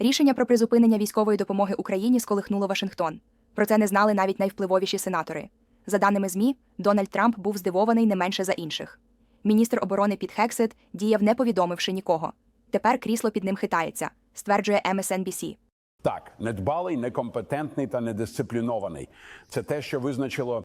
Рішення про призупинення військової допомоги Україні сколихнуло Вашингтон. Про це не знали навіть найвпливовіші сенатори. За даними ЗМІ, Дональд Трамп був здивований не менше за інших. Міністр оборони Піт Хексет діяв не повідомивши нікого. Тепер крісло під ним хитається, стверджує MSNBC. Так, недбалий, некомпетентний та недисциплінований. Це те, що визначило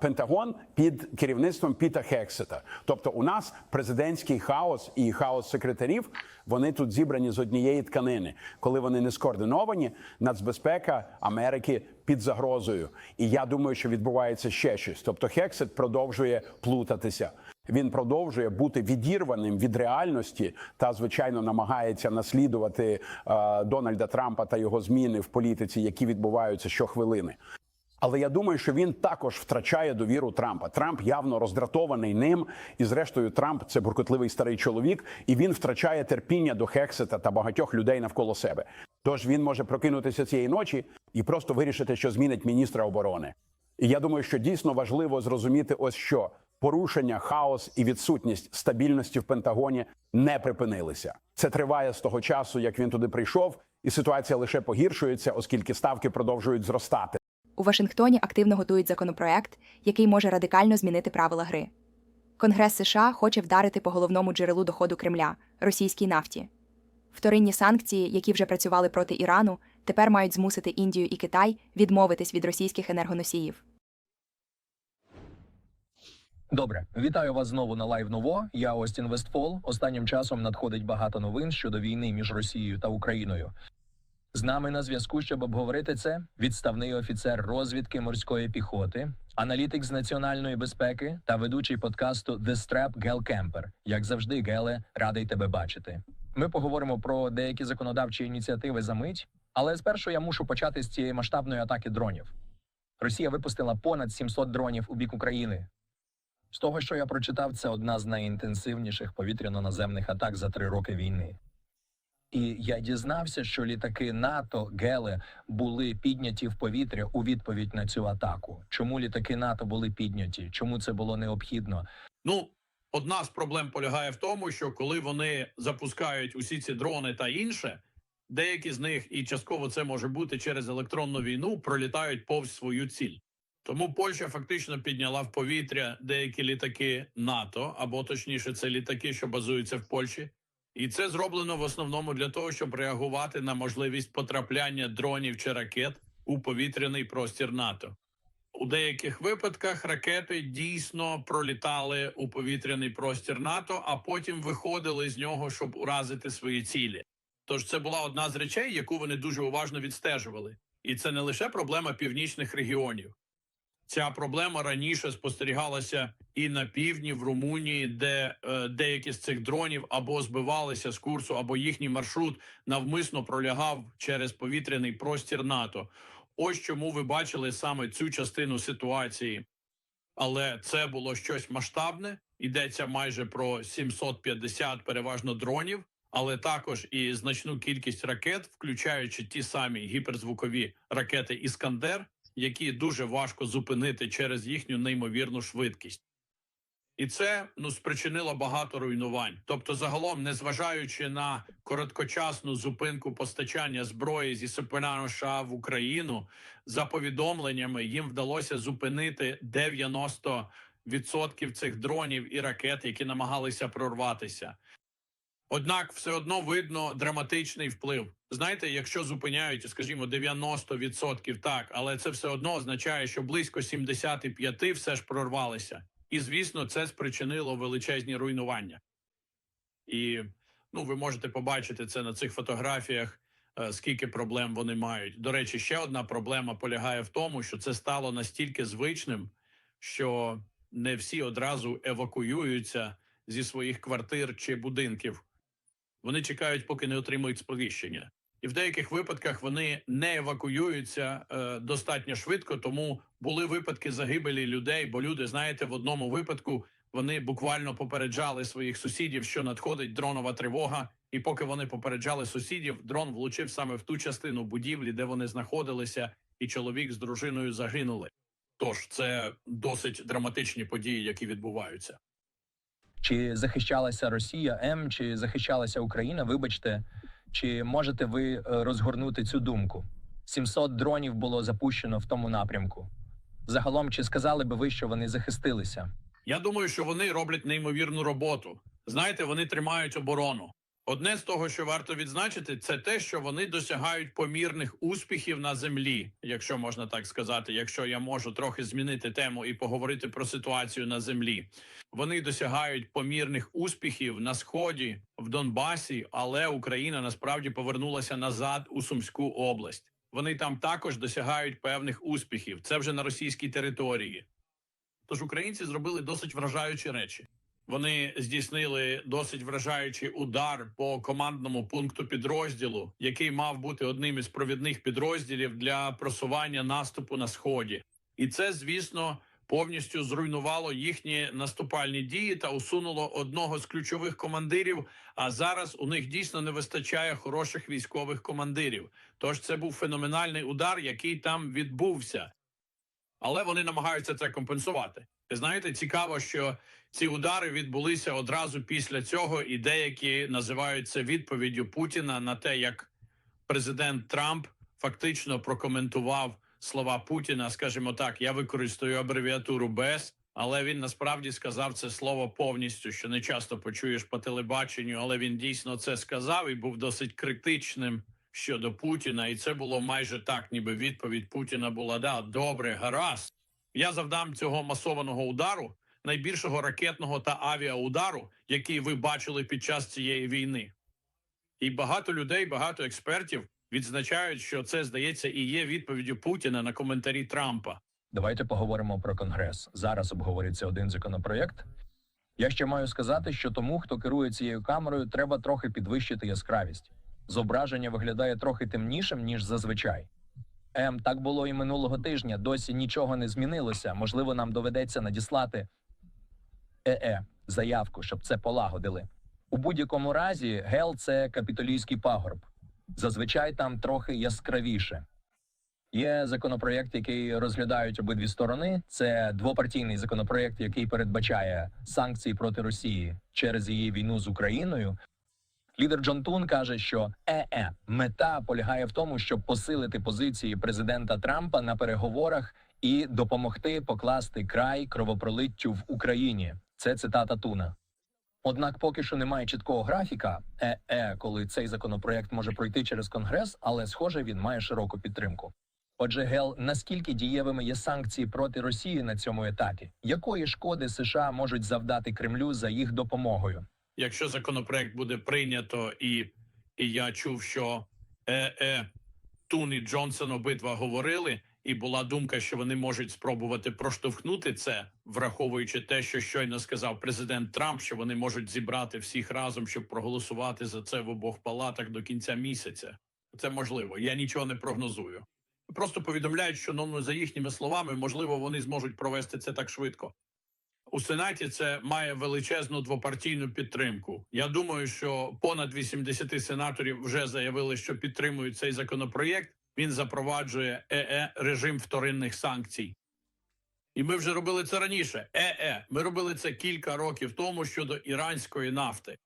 Пентагон під керівництвом Піта Хексета. Тобто, у нас президентський хаос і хаос секретарів вони тут зібрані з однієї тканини. Коли вони не скоординовані, нацбезпека Америки під загрозою. І я думаю, що відбувається ще щось. Тобто, Хексет продовжує плутатися. Він продовжує бути відірваним від реальності та, звичайно, намагається наслідувати е, Дональда Трампа та його зміни в політиці, які відбуваються щохвилини. Але я думаю, що він також втрачає довіру Трампа. Трамп явно роздратований ним, і зрештою, Трамп це буркотливий старий чоловік, і він втрачає терпіння до Хексета та багатьох людей навколо себе. Тож він може прокинутися цієї ночі і просто вирішити, що змінить міністра оборони. І я думаю, що дійсно важливо зрозуміти, ось що порушення, хаос і відсутність стабільності в Пентагоні не припинилися. Це триває з того часу, як він туди прийшов, і ситуація лише погіршується, оскільки ставки продовжують зростати. У Вашингтоні активно готують законопроект, який може радикально змінити правила гри. Конгрес США хоче вдарити по головному джерелу доходу Кремля російській нафті. Вторинні санкції, які вже працювали проти Ірану, тепер мають змусити Індію і Китай відмовитись від російських енергоносіїв. Добре, вітаю вас знову на Лайв Ново. Я Остін Вестфол. Останнім часом надходить багато новин щодо війни між Росією та Україною. З нами на зв'язку, щоб обговорити це, відставний офіцер розвідки морської піхоти, аналітик з національної безпеки та ведучий подкасту The Strap Гел Кемпер. Як завжди, Геле, радий тебе бачити. Ми поговоримо про деякі законодавчі ініціативи за мить, але спершу я мушу почати з цієї масштабної атаки дронів. Росія випустила понад 700 дронів у бік України. З того, що я прочитав, це одна з найінтенсивніших повітряно-наземних атак за три роки війни. І я дізнався, що літаки НАТО Геле були підняті в повітря у відповідь на цю атаку. Чому літаки НАТО були підняті? Чому це було необхідно? Ну, одна з проблем полягає в тому, що коли вони запускають усі ці дрони та інше, деякі з них, і частково це може бути через електронну війну, пролітають повз свою ціль. Тому Польща фактично підняла в повітря деякі літаки НАТО, або точніше, це літаки, що базуються в Польщі. І це зроблено в основному для того, щоб реагувати на можливість потрапляння дронів чи ракет у повітряний простір НАТО. У деяких випадках ракети дійсно пролітали у повітряний простір НАТО, а потім виходили з нього, щоб уразити свої цілі. Тож це була одна з речей, яку вони дуже уважно відстежували. І це не лише проблема північних регіонів. Ця проблема раніше спостерігалася і на півдні в Румунії, де е, деякі з цих дронів або збивалися з курсу, або їхній маршрут навмисно пролягав через повітряний простір НАТО. Ось чому ви бачили саме цю частину ситуації. Але це було щось масштабне. Йдеться майже про 750 переважно дронів, але також і значну кількість ракет, включаючи ті самі гіперзвукові ракети Іскандер, які дуже важко зупинити через їхню неймовірну швидкість. І це ну спричинило багато руйнувань. Тобто, загалом, незважаючи на короткочасну зупинку постачання зброї зі Сопеляно США в Україну, за повідомленнями їм вдалося зупинити 90% цих дронів і ракет, які намагалися прорватися. Однак все одно видно драматичний вплив. Знаєте, якщо зупиняють, скажімо, 90% так, але це все одно означає, що близько 75% все ж прорвалися. І звісно, це спричинило величезні руйнування. І ну, ви можете побачити це на цих фотографіях, е, скільки проблем вони мають. До речі, ще одна проблема полягає в тому, що це стало настільки звичним, що не всі одразу евакуюються зі своїх квартир чи будинків. Вони чекають, поки не отримують сповіщення. І в деяких випадках вони не евакуюються е, достатньо швидко, тому були випадки загибелі людей. Бо люди, знаєте, в одному випадку вони буквально попереджали своїх сусідів, що надходить дронова тривога. І поки вони попереджали сусідів, дрон влучив саме в ту частину будівлі, де вони знаходилися, і чоловік з дружиною загинули. Тож це досить драматичні події, які відбуваються. Чи захищалася Росія М, чи захищалася Україна? Вибачте, Чи можете ви е, розгорнути цю думку? 700 дронів було запущено в тому напрямку. Загалом, чи сказали би ви, що вони захистилися? Я думаю, що вони роблять неймовірну роботу. Знаєте, вони тримають оборону. Одне з того, що варто відзначити, це те, що вони досягають помірних успіхів на землі, якщо можна так сказати, якщо я можу трохи змінити тему і поговорити про ситуацію на землі. Вони досягають помірних успіхів на сході в Донбасі, але Україна насправді повернулася назад у Сумську область. Вони там також досягають певних успіхів. Це вже на російській території. Тож українці зробили досить вражаючі речі. Вони здійснили досить вражаючий удар по командному пункту підрозділу, який мав бути одним із провідних підрозділів для просування наступу на сході. І це, звісно, повністю зруйнувало їхні наступальні дії та усунуло одного з ключових командирів. А зараз у них дійсно не вистачає хороших військових командирів. Тож це був феноменальний удар, який там відбувся але вони намагаються це компенсувати. Знаєте, цікаво, що ці удари відбулися одразу після цього, і деякі називають це відповіддю Путіна на те, як президент Трамп фактично прокоментував слова Путіна. Скажімо так, я використаю абревіатуру БЕС, але він насправді сказав це слово повністю, що не часто почуєш по телебаченню, але він дійсно це сказав і був досить критичним щодо Путіна, і це було майже так, ніби відповідь Путіна була да добре, гаразд. Я завдам цього масованого удару, найбільшого ракетного та авіаудару, який ви бачили під час цієї війни. І багато людей, багато експертів відзначають, що це здається і є відповіддю Путіна на коментарі Трампа. Давайте поговоримо про конгрес. Зараз обговорюється один законопроєкт. Я ще маю сказати, що тому, хто керує цією камерою, треба трохи підвищити яскравість. Зображення виглядає трохи темнішим ніж зазвичай. Ем, так було і минулого тижня. Досі нічого не змінилося. Можливо, нам доведеться надіслати ЕЕ заявку, щоб це полагодили. У будь-якому разі, гел це капітолійський пагорб. Зазвичай там трохи яскравіше. Є законопроєкт, який розглядають обидві сторони. Це двопартійний законопроєкт, який передбачає санкції проти Росії через її війну з Україною. Лідер Джон Тун каже, що ЕЕ мета полягає в тому, щоб посилити позиції президента Трампа на переговорах і допомогти покласти край кровопролиттю в Україні. Це цитата Туна. Однак поки що немає чіткого графіка, ЕЕ, коли цей законопроєкт може пройти через конгрес, але схоже, він має широку підтримку. Отже, Гел, наскільки дієвими є санкції проти Росії на цьому етапі? Якої шкоди США можуть завдати Кремлю за їх допомогою? якщо законопроект буде прийнято, і, і я чув, що ЕЕ Тун і Джонсон обидва говорили, і була думка, що вони можуть спробувати проштовхнути це, враховуючи те, що щойно сказав президент Трамп, що вони можуть зібрати всіх разом, щоб проголосувати за це в обох палатах до кінця місяця. Це можливо. Я нічого не прогнозую. Просто повідомляють, що ну за їхніми словами, можливо, вони зможуть провести це так швидко. У Сенаті це має величезну двопартійну підтримку. Я думаю, що понад 80 сенаторів вже заявили, що підтримують цей законопроєкт. Він запроваджує ЕЕ режим вторинних санкцій. І ми вже робили це раніше. ЕЕ. Ми робили це кілька років тому щодо іранської нафти.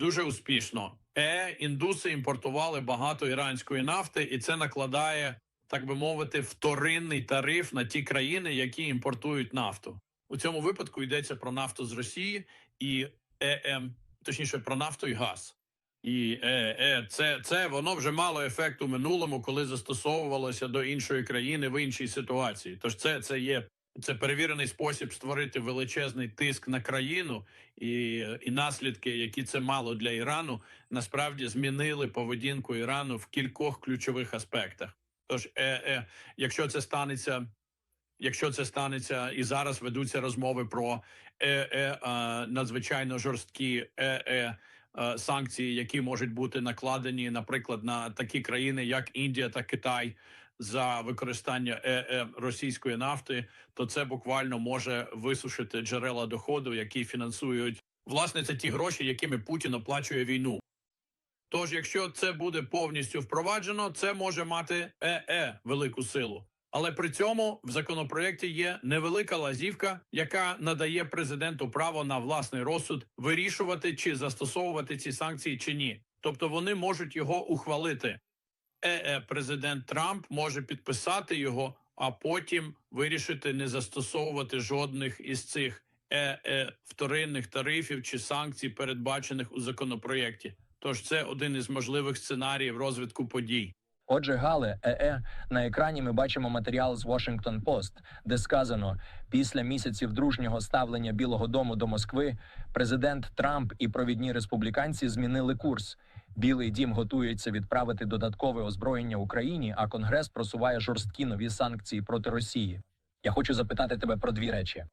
Дуже успішно. ЕЕ індуси імпортували багато іранської нафти, і це накладає, так би мовити, вторинний тариф на ті країни, які імпортують нафту. У цьому випадку йдеться про нафту з Росії і ЕМ, точніше про нафту і газ. І е, е, це, це воно вже мало ефект у минулому, коли застосовувалося до іншої країни в іншій ситуації. Тож це, це є це перевірений спосіб створити величезний тиск на країну, і, і наслідки, які це мало для Ірану, насправді змінили поведінку Ірану в кількох ключових аспектах. Тож, е, е, якщо це станеться якщо це станеться, і зараз ведуться розмови про е, е, надзвичайно жорсткі е, е, санкції, які можуть бути накладені, наприклад, на такі країни, як Індія та Китай. За використання е, е, російської нафти, то це буквально може висушити джерела доходу, які фінансують власне це ті гроші, якими Путін оплачує війну. Тож, якщо це буде повністю впроваджено, це може мати ЕЕ велику силу. Але при цьому в законопроєкті є невелика лазівка, яка надає президенту право на власний розсуд вирішувати, чи застосовувати ці санкції чи ні. Тобто вони можуть його ухвалити. Е, президент Трамп може підписати його, а потім вирішити не застосовувати жодних із цих е, е, вторинних тарифів чи санкцій, передбачених у законопроєкті. Тож це один із можливих сценаріїв розвитку подій. Отже, Гале, ЕЕ, на екрані ми бачимо матеріал з Washington Post, де сказано: після місяців дружнього ставлення Білого Дому до Москви, президент Трамп і провідні республіканці змінили курс. Білий дім готується відправити додаткове озброєння Україні, а Конгрес просуває жорсткі нові санкції проти Росії. Я хочу запитати тебе про дві речі.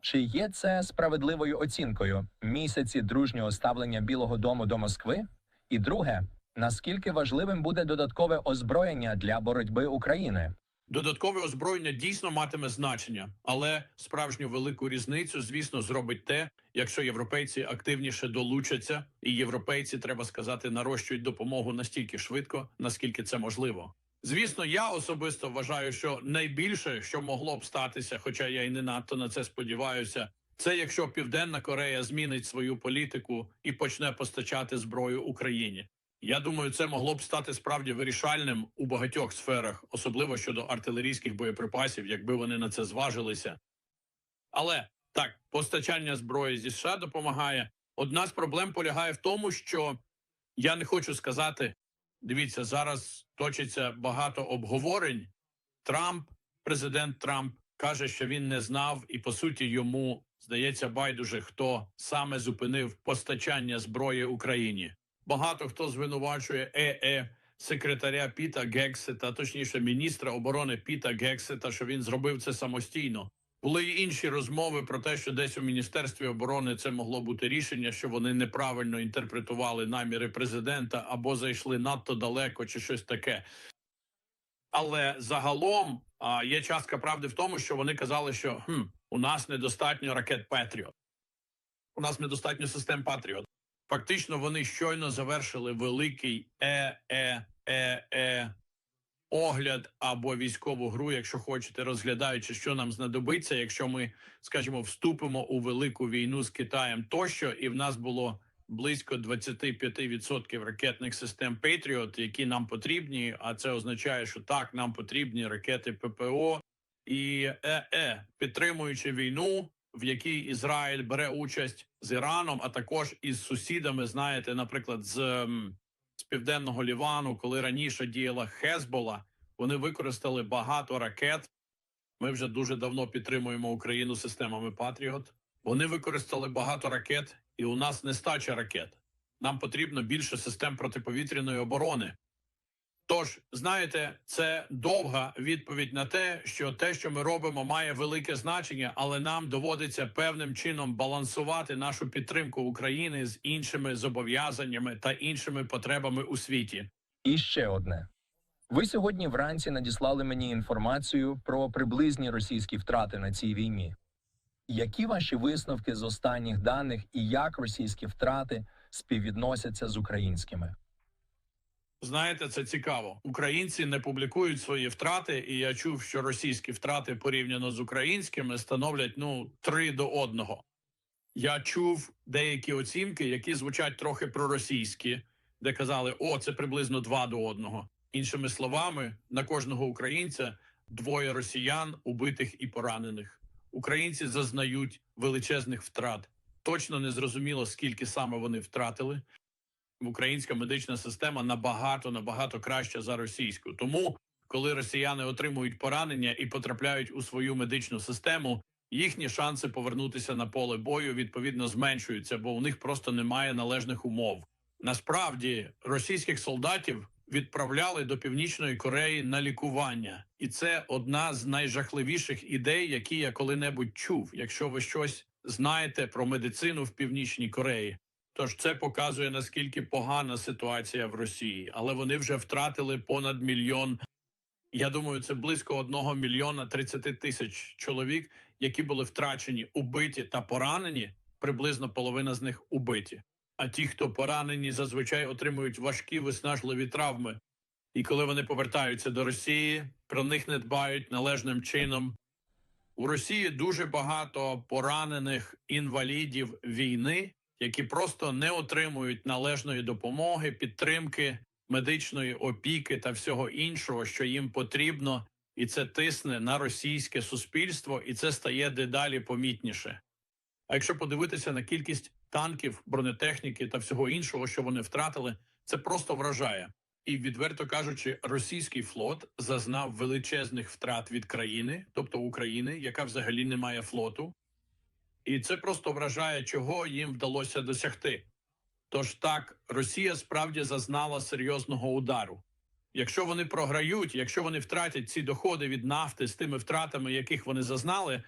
Чи є це справедливою оцінкою місяці дружнього ставлення Білого Дому до Москви? І друге, наскільки важливим буде додаткове озброєння для боротьби України? Додаткове озброєння дійсно матиме значення, але справжню велику різницю, звісно, зробить те, якщо європейці активніше долучаться, і європейці, треба сказати, нарощують допомогу настільки швидко, наскільки це можливо. Звісно, я особисто вважаю, що найбільше, що могло б статися, хоча я й не надто на це сподіваюся, це якщо Південна Корея змінить свою політику і почне постачати зброю Україні. Я думаю, це могло б стати справді вирішальним у багатьох сферах, особливо щодо артилерійських боєприпасів, якби вони на це зважилися. Але так, постачання зброї зі США допомагає. Одна з проблем полягає в тому, що я не хочу сказати: дивіться, зараз точиться багато обговорень. Трамп, президент Трамп, каже, що він не знав, і по суті йому здається байдуже, хто саме зупинив постачання зброї Україні. Багато хто звинувачує ЕЕ секретаря Піта Гексета, точніше, міністра оборони Піта Гексета, що він зробив це самостійно. Були й інші розмови про те, що десь у міністерстві оборони це могло бути рішення, що вони неправильно інтерпретували наміри президента або зайшли надто далеко, чи щось таке. Але загалом а, є частка правди в тому, що вони казали, що хм, у нас недостатньо ракет Петріот, у нас недостатньо систем Патріот. Фактично, вони щойно завершили великий е, е-е-е-е огляд або військову гру, якщо хочете, розглядаючи, що нам знадобиться, якщо ми, скажімо, вступимо у велику війну з Китаєм тощо, і в нас було близько 25% ракетних систем Patriot, які нам потрібні. А це означає, що так нам потрібні ракети ППО і ЕЕ, підтримуючи війну, в якій Ізраїль бере участь з Іраном, а також із сусідами, знаєте, наприклад, з, з південного Лівану, коли раніше діяла Хезбола, вони використали багато ракет. Ми вже дуже давно підтримуємо Україну системами Патріот. Вони використали багато ракет, і у нас нестача ракет. Нам потрібно більше систем протиповітряної оборони. Тож, знаєте, це довга відповідь на те, що те, що ми робимо, має велике значення, але нам доводиться певним чином балансувати нашу підтримку України з іншими зобов'язаннями та іншими потребами у світі. І ще одне. Ви сьогодні вранці надіслали мені інформацію про приблизні російські втрати на цій війні. Які ваші висновки з останніх даних і як російські втрати співвідносяться з українськими? Знаєте, це цікаво. Українці не публікують свої втрати, і я чув, що російські втрати порівняно з українськими становлять ну три до одного. Я чув деякі оцінки, які звучать трохи проросійські, де казали, о, це приблизно два до одного. Іншими словами, на кожного українця двоє росіян, убитих і поранених. Українці зазнають величезних втрат. Точно не зрозуміло, скільки саме вони втратили українська медична система набагато набагато краща за російську. Тому, коли росіяни отримують поранення і потрапляють у свою медичну систему, їхні шанси повернутися на поле бою відповідно зменшуються, бо у них просто немає належних умов. Насправді російських солдатів відправляли до північної Кореї на лікування, і це одна з найжахливіших ідей, які я коли-небудь чув. Якщо ви щось знаєте про медицину в північній Кореї. Тож це показує наскільки погана ситуація в Росії, але вони вже втратили понад мільйон. Я думаю, це близько одного мільйона 30 тисяч чоловік, які були втрачені, убиті та поранені. Приблизно половина з них убиті. А ті, хто поранені, зазвичай отримують важкі виснажливі травми. І коли вони повертаються до Росії, про них не дбають належним чином. У Росії дуже багато поранених інвалідів війни, які просто не отримують належної допомоги, підтримки, медичної опіки та всього іншого, що їм потрібно, і це тисне на російське суспільство, і це стає дедалі помітніше. А якщо подивитися на кількість танків, бронетехніки та всього іншого, що вони втратили, це просто вражає. І відверто кажучи, російський флот зазнав величезних втрат від країни, тобто України, яка взагалі не має флоту, і це просто вражає, чого їм вдалося досягти. Тож так, Росія справді зазнала серйозного удару. Якщо вони програють, якщо вони втратять ці доходи від нафти з тими втратами, яких вони зазнали,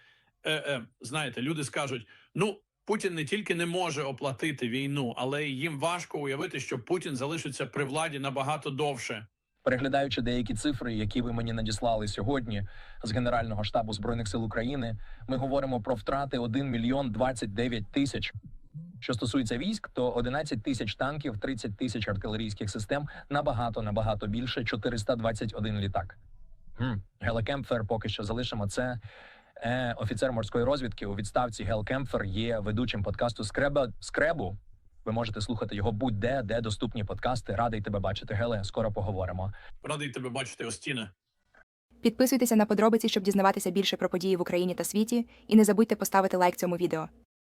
е, е, знаєте, люди скажуть: ну, Путін не тільки не може оплатити війну, але їм важко уявити, що Путін залишиться при владі набагато довше. Переглядаючи деякі цифри, які ви мені надіслали сьогодні з Генерального штабу збройних сил України, ми говоримо про втрати 1 мільйон 29 тисяч. Що стосується військ, то 11 тисяч танків, 30 тисяч артилерійських систем, набагато набагато більше 421 літак. Хм. Поки що залишимо це. Е, офіцер морської розвідки у відставці Гел Кемпфер є ведучим подкасту Скреба Скребу. Ви можете слухати його будь-де, де доступні подкасти. Радий тебе бачити, Геле. Скоро поговоримо. Радий тебе бачити, Остіне. Підписуйтеся на подробиці, щоб дізнаватися більше про події в Україні та світі, і не забудьте поставити лайк цьому відео.